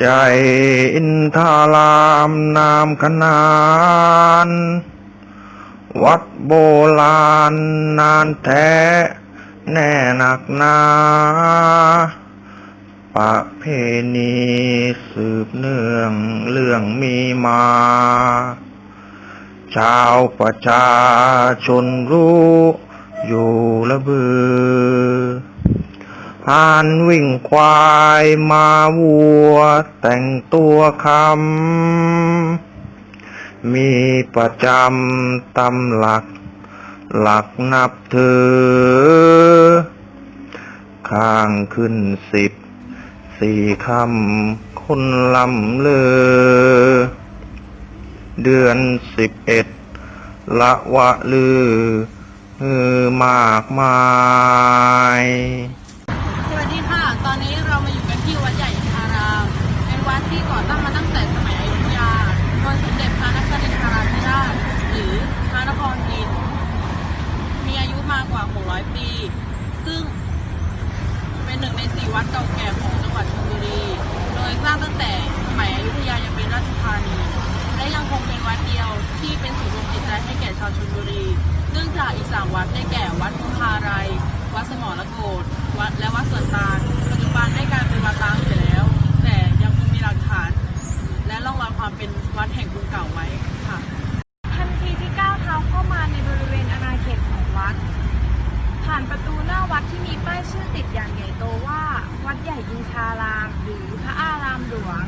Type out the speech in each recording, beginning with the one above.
ใหญ่อินทารามนามขนาน วัดโบราณนานแท้แน่หนักนาประเพณีสืบเนื่องเรื่องมีมา ชาวประชาชนรู้อยู่ระเบือ พานวิ่งควายมาวัว แต่งตัวคำ มีประจำตำหลัก หลักนับถือ ข้างขึ้นสิบ สี่คำคนลำเลอ เดือนสิบเอ็ด ละวะลือฮือมากมาย สวัสดีค่ะ ตอนนี้เรามาอยู่กันที่วัดใหญ่อินทาราม เป็นวัดที่ก่อตั้งมาตั้งแต่สมัยอยุธยา โดยสมเด็จพระนครินทราธิราช หรือพระนครอินทร์มีอายุม 100ปี ซึ่งเป็นหนึ่งในสี่วัดเก่าแก่ของจังหวัดชลบุรี โดยสร้างตั้งแต่สมัยอยุธยายังเป็นราชธานี และยังคงเป็นวัดเดียวที่เป็นศูนย์รวมจิตใจให้แก่ชาวชลบุรี เนื่องจากอีกสามวัดได้แก่วัดพุทารายวัดสมรโกฏวัดและวัดสวนตาลปัจจุบันได้กลายเป็นวัดร้างไปแล้ว แต่ยังคงมีหลักฐาน และร่องรอยความเป็นวัดแห่งกรุงเก่าไว้ค่ะ ทันทีที่ก้าวเท้าเข้ามาในบริเวณอาณาเขตของวัด ผ่านประตูหน้าวัดที่มีป้ายชื่อติดอย่างใหญ่โตว่า วัดใหญ่อินทาราม หรือพระอารามหลวง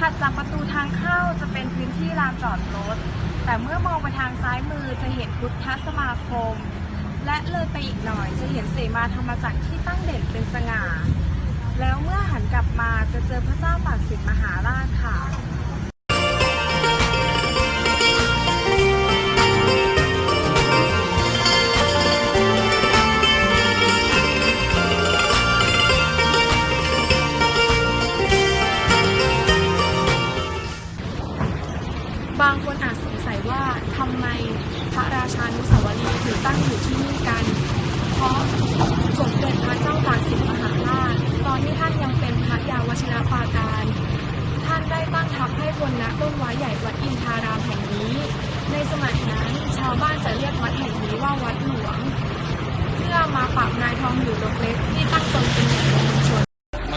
ถัดจากประตูทางเข้าจะเป็นพื้นที่ลานจอดรถ แต่เมื่อมองไปทางซ้ายมือจะเห็นพุทธสมาคม และเลยไปอีกหน่อยจะเห็นเสมาธรรมจักรที่ตั้งเด่นเป็นสง่า แล้วเมื่อหันกลับมาจะเจอพระเจ้าตากสินมหาราชค่ะ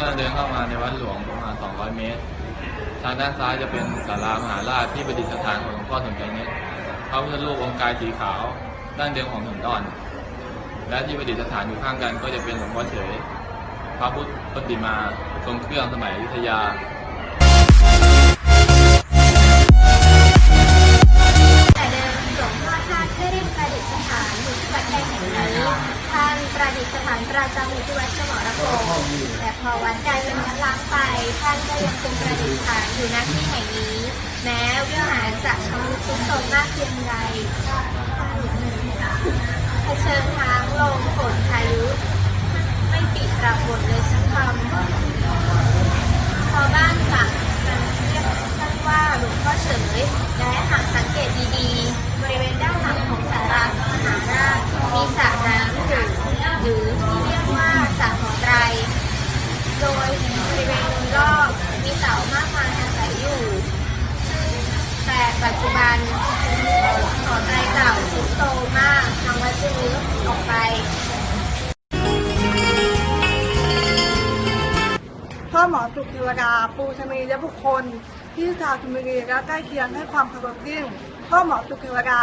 มื่อเดินเข้ามาในวัดหลวงประมาณ 200 เมตร ทางด้านซ้ายจะเป็นศาลามหาราชที่ประดิษฐานของหลวงพ่อสมใจเน็ตพระพุทธรูปองค์กายสีขาวด้านเดิมของหินอ่อน และที่ประดิษฐานอยู่ข้างกันก็จะเป็นหลวงพ่อเฉย พระพุทธปฏิมาทรงเครื่องสมัยอยุธยา ปัจจุบันหอไตรเก่าทรุดโทรมากทางวัดจึงรื้อออกไปพ่อหมอสุขเทวดาปูชนียบุคคล ที่ชาวชลบุรีและใกล้เคียงให้ความเคารพยิ่งพ่อหมอสุขเทวดา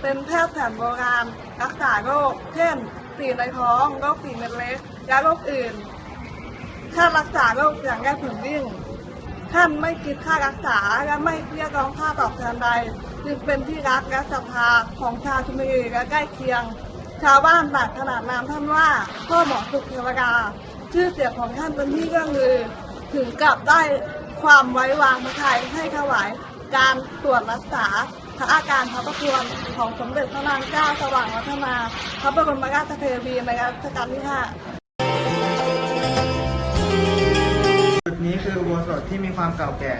เป็นแพทย์แผนโบราณรักษาโรค เช่นฝีในท้องโรคฝีเม็ดเล็กและโรคอื่นท่ารักษาโรคอย่างได้ผลยิ่ง ท่านไม่คิดค่ารักษาและไม่เรียกร้องค่าตอบแทนใดจึงเป็นที่รักและสภาของชาวชุมพรและใกล้เคียง ชาวบ้านบาดขนาดนามท่านว่าพ่อหมอสุขเทวดาชื่อเสียงของท่านเป็นที่เรื่องลือ ถึงกับได้ความไว้วางพระทัยให้ถวายการตรวจรักษาพระอาการพระประควรของสมเด็จพระนางเจ้าสว่างวัฒนา พระบรมราชเทวีในรัชกาลที่5 จุดนี้คืออุโบสถที่มีความเก่าแก่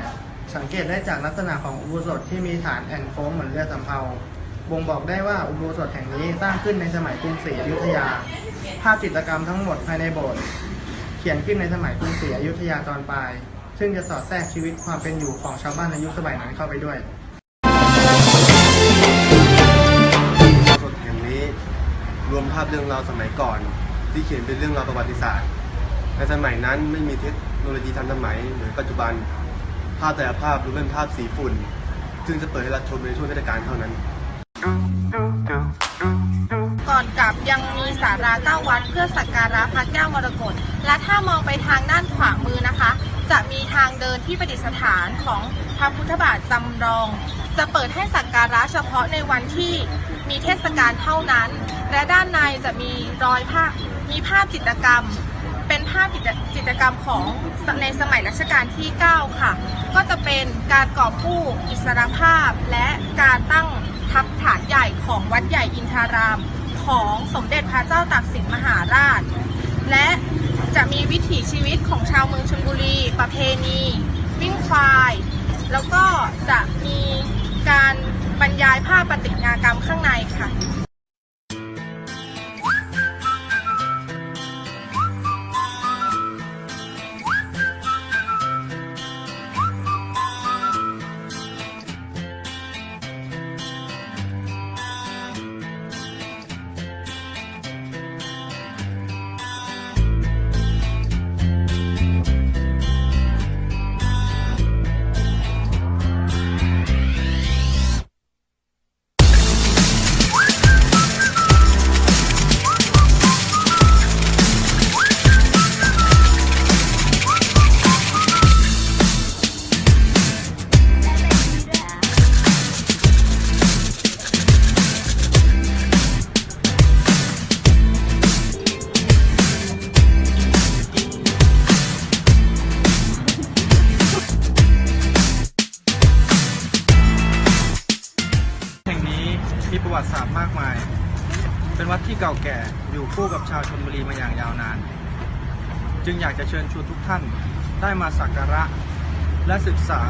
สังเกตได้จากลักษณะของอุโบสถที่มีฐานแอ่นโค้งเหมือนเรือสำเภาบ่งบอกได้ว่าอุโบสถแห่งนี้สร้างขึ้นในสมัยกรุงศรีอยุธยา ภาพจิตรกรรมทั้งหมดภายในโบสถ์เขียนขึ้นในสมัยกรุงศรีอยุธยาตอนปลาย ซึ่งจะสอดแทรกชีวิตความเป็นอยู่ของชาวบ้านในยุคสมัยนั้นเข้าไปด้วยสดแห่งนี้รวมภาพเรื่องราวสมัยก่อน ที่เขียนเป็นเรื่องราวประวัติศาสตร์ในสมัยนั้นไม่มีเทค โนโลยีทันสมัยเหมือนปัจจุบัน ภาพแต่ละภาพล้เป็นภาพสีฝุ่น ซึ่งจะเปิดให้รับชมในช่วงเทศกาลเท่านั้น ก่อนกลับยังมีสาราเก้าวัดเพื่อสักการะพระแก้วมรกตและถ้ามองไปทางด้านขวามือนะคะ จะมีทางเดินที่ประดิษฐานของพระพุทธบาทจำลอง จะเปิดให้สักการะเฉพาะในวันที่มีเทศกาลเท่านั้น และด้านในจะมีรอยภาพมีภาพจิตรกรรม เป็นภาพจิตรจิตรกรรมของในสมัยรัชกาลที่ 9 ค่ะ ก็จะเป็นการกอบกู้อิสรภาพ และการตั้งทัพฐานใหญ่ของวัดใหญ่อินทาราม ของสมเด็จพระเจ้าตากสินมหาราช และจะมีวิถีชีวิตของชาวเมืองชลบุรี ประเพณี วิ่งควาย แล้วก็จะมีการบรรยายภาพปฏิมากรรมข้างในค่ะ คู่กับชาวชนบุรีมาอย่างยาวนาน จึงอยากจะเชิญชวนทุกท่านได้มาสักการะ และศึกษา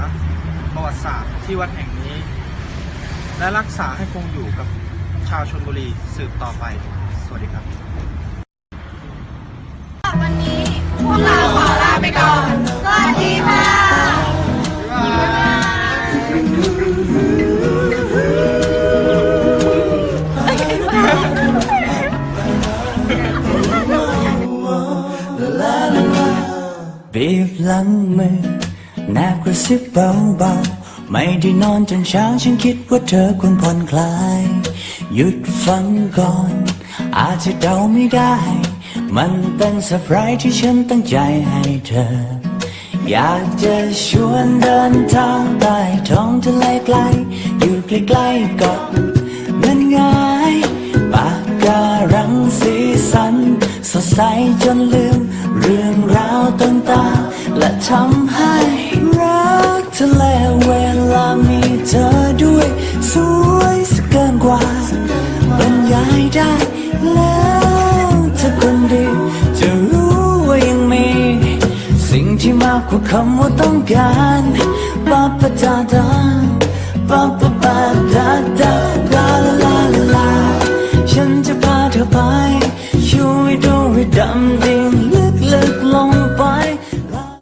ประวัติศาสตร์ที่วัดแห่งนี้ และรักษาให้คงอยู่กับชาวชนบุรีสืบต่อไป สวัสดีครับ เบาๆ ไม่ได้นอนจนเช้าฉันคิดว่าเธอควรผ่อนคลาย หยุดฟังก่อน อาจจะเดาไม่ได้ มันเป็นเซอร์ไพรส์ที่ฉันตั้งใจให้เธอ อยากจะชวนเดินทางใต้ท้องทะเลไกล อยู่ใกล้ๆเกาะเงินง่ายปากการังสีสัน สดใสจนลืม เรื่องราวต่างๆและทำให้ ทะเลเวลามีเธอด้วย สวยสกเกินกว่าบรรยายได้แล้วเธอคนดีจะรู้ว่ายังมี สิ่งที่มากกว่าคำว่าต้องการปาปะจาดา